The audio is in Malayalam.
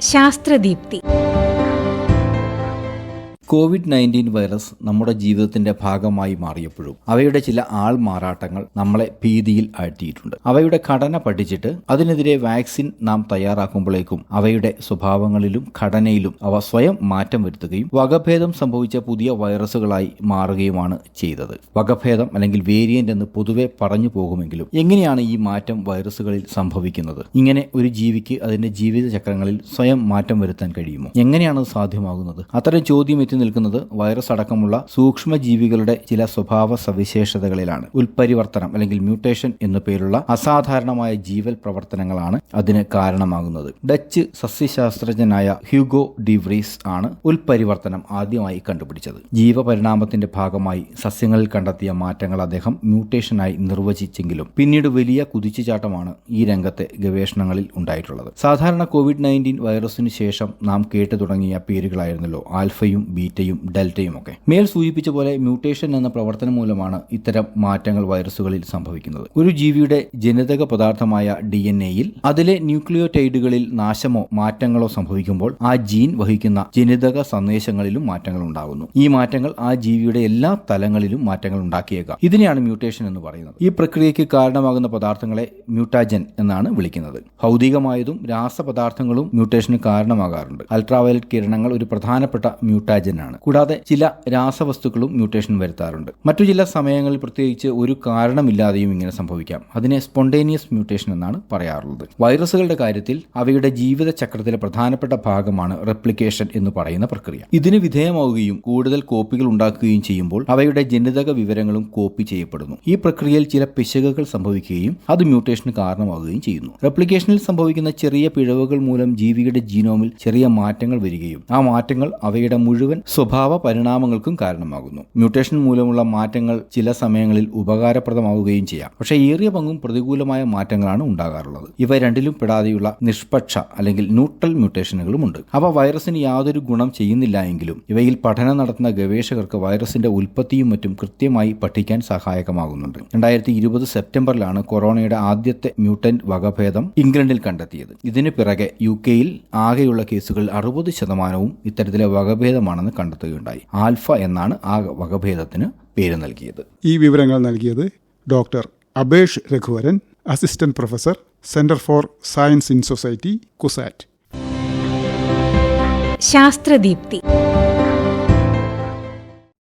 ശാസ്ത്രദീപ്തി. കോവിഡ് നയന്റീൻ വൈറസ് നമ്മുടെ ജീവിതത്തിന്റെ ഭാഗമായി മാറിയപ്പോഴും അവയുടെ ചില ആൾമാറാട്ടങ്ങൾ നമ്മളെ ഭീതിയിൽ ആഴ്ത്തിയിട്ടുണ്ട് അവയുടെ ഘടന പഠിച്ചിട്ട് അതിനെതിരെ വാക്സിൻ നാം തയ്യാറാക്കുമ്പോഴേക്കും അവയുടെ സ്വഭാവങ്ങളിലും ഘടനയിലും അവ സ്വയം മാറ്റം വരുത്തുകയും വകഭേദം സംഭവിച്ച പുതിയ വൈറസുകളായി മാറുകയുമാണ് ചെയ്തത്. വകഭേദം അല്ലെങ്കിൽ വേരിയന്റ് എന്ന് പൊതുവെ പറഞ്ഞു പോകുമെങ്കിലും എങ്ങനെയാണ് ഈ മാറ്റം വൈറസുകളിൽ സംഭവിക്കുന്നത്? ഇങ്ങനെ ഒരു ജീവിക്ക് അതിന്റെ ജീവിത ചക്രങ്ങളിൽ സ്വയം മാറ്റം വരുത്താൻ കഴിയുമോ? എങ്ങനെയാണ് സാധ്യമാകുന്നത്? അത്തരം ചോദ്യം നിൽക്കുന്നത് വൈറസ് അടക്കമുള്ള സൂക്ഷ്മജീവികളുടെ ചില സ്വഭാവ സവിശേഷതകളിലാണ്. ഉൽപരിവർത്തനം അല്ലെങ്കിൽ മ്യൂട്ടേഷൻ എന്നു പേരുള്ള അസാധാരണമായ ജീവൽ പ്രവർത്തനങ്ങളാണ് അതിന് കാരണമാകുന്നത്. ഡച്ച് സസ്യശാസ്ത്രജ്ഞനായ ഹ്യൂഗോ ഡിവ്രീസ് ആണ് ഉൽപരിവർത്തനം ആദ്യമായി കണ്ടുപിടിച്ചത്. ജീവപരിണാമത്തിന്റെ ഭാഗമായി സസ്യങ്ങളിൽ കണ്ടെത്തിയ മാറ്റങ്ങൾ അദ്ദേഹം മ്യൂട്ടേഷനായി നിർവചിച്ചെങ്കിലും പിന്നീട് വലിയ കുതിച്ചുചാട്ടമാണ് ഈ രംഗത്തെ ഗവേഷണങ്ങളിൽ ഉണ്ടായിട്ടുള്ളത്. സാധാരണ കോവിഡ് നയന്റീൻ വൈറസിന് ശേഷം നാം കേട്ടു തുടങ്ങിയ പേരുകളായിരുന്നല്ലോ ആൽഫയും ബീറ്റയും ഡെൽറ്റയും ഒക്കെ. മേൽ സൂചിപ്പിച്ച പോലെ മ്യൂട്ടേഷൻ എന്ന പ്രവർത്തനം മൂലമാണ് ഇത്തരം മാറ്റങ്ങൾ വൈറസുകളിൽ സംഭവിക്കുന്നത്. ഒരു ജീവിയുടെ ജനിതക പദാർത്ഥമായ ഡി എൻ എയിൽ അതിലെ ന്യൂക്ലിയോടൈഡുകളിൽ നാശമോ മാറ്റങ്ങളോ സംഭവിക്കുമ്പോൾ ആ ജീൻ വഹിക്കുന്ന ജനിതക സന്ദേശങ്ങളിലും മാറ്റങ്ങൾ ഉണ്ടാകുന്നു. ഈ മാറ്റങ്ങൾ ആ ജീവിയുടെ എല്ലാ തലങ്ങളിലും മാറ്റങ്ങൾ ഉണ്ടാക്കിയേക്കാം. ഇതിനെയാണ് മ്യൂട്ടേഷൻ എന്ന് പറയുന്നത്. ഈ പ്രക്രിയയ്ക്ക് കാരണമാകുന്ന പദാർത്ഥങ്ങളെ മ്യൂട്ടാജൻ എന്നാണ് വിളിക്കുന്നത്. ഭൗതികമായതും രാസപദാർത്ഥങ്ങളും മ്യൂട്ടേഷന് കാരണമാകാറുണ്ട്. അൾട്രാവയലറ്റ് കിരണങ്ങൾ ഒരു പ്രധാനപ്പെട്ട മ്യൂട്ടാജൻ ആണ് കൂടാതെ ചില രാസവസ്തുക്കളും മ്യൂട്ടേഷൻ വരുത്താറുണ്ട്. മറ്റു ചില സമയങ്ങളിൽ പ്രത്യേകിച്ച് ഒരു കാരണമില്ലാതെയും ഇങ്ങനെ സംഭവിക്കാം. അതിനെ സ്പോണ്ടേനിയസ് മ്യൂട്ടേഷൻ എന്നാണ് പറയാറുള്ളത്. വൈറസുകളുടെ കാര്യത്തിൽ അവയുടെ ജീവിത ചക്രത്തിലെ പ്രധാനപ്പെട്ട ഭാഗമാണ് റെപ്ലിക്കേഷൻ എന്ന് പറയുന്ന പ്രക്രിയ. ഇതിന് വിധേയമാവുകയും കൂടുതൽ കോപ്പികൾ ഉണ്ടാക്കുകയും ചെയ്യുമ്പോൾ അവയുടെ ജനിതക വിവരങ്ങളും കോപ്പി ചെയ്യപ്പെടുന്നു. ഈ പ്രക്രിയയിൽ ചില പിശകുകൾ സംഭവിക്കുകയും അത് മ്യൂട്ടേഷന് കാരണമാവുകയും ചെയ്യുന്നു. റെപ്ലിക്കേഷനിൽ സംഭവിക്കുന്ന ചെറിയ പിഴവുകൾ മൂലം ജീവിയുടെ ജീനോമിൽ ചെറിയ മാറ്റങ്ങൾ വരികയും ആ മാറ്റങ്ങൾ അവയുടെ മുഴുവൻ സ്വഭാവ പരിണാമങ്ങൾക്കും കാരണമാകുന്നു. മ്യൂട്ടേഷൻ മൂലമുള്ള മാറ്റങ്ങൾ ചില സമയങ്ങളിൽ ഉപകാരപ്രദമാവുകയും ചെയ്യാം. പക്ഷെ ഏറിയ പങ്കും പ്രതികൂലമായ മാറ്റങ്ങളാണ് ഉണ്ടാകാറുള്ളത്. ഇവ രണ്ടിലും പെടാതെയുള്ള നിഷ്പക്ഷ അല്ലെങ്കിൽ ന്യൂട്രൽ മ്യൂട്ടേഷനുകളും ഉണ്ട്. അവ വൈറസിന് യാതൊരു ഗുണം ചെയ്യുന്നില്ല എങ്കിലും ഇവയിൽ പഠനം നടത്തുന്ന ഗവേഷകർക്ക് വൈറസിന്റെ ഉൽപ്പത്തിയും മറ്റും കൃത്യമായി പഠിക്കാൻ സഹായകമാകുന്നുണ്ട്. രണ്ടായിരത്തി ഇരുപത് സെപ്റ്റംബറിലാണ് കൊറോണയുടെ ആദ്യത്തെ മ്യൂട്ടന്റ് വകഭേദം ഇംഗ്ലണ്ടിൽ കണ്ടെത്തിയത്. ഇതിനു പിറകെ യു കെയിൽ ആകെയുള്ള കേസുകൾ അറുപത് ശതമാനവും ഇത്തരത്തിലെ വകഭേദമാണെന്ന് കണ്ടെത്തുകയുണ്ടായി. ആൽഫ എന്നാണ് ആ വകഭേദത്തിന് പേര് നൽകിയത്. ഈ വിവരങ്ങൾ നൽകിയത് doctor Abhesh Raghuvaran assistant professor centre for science in society CUSAT. Sasthradeepthi.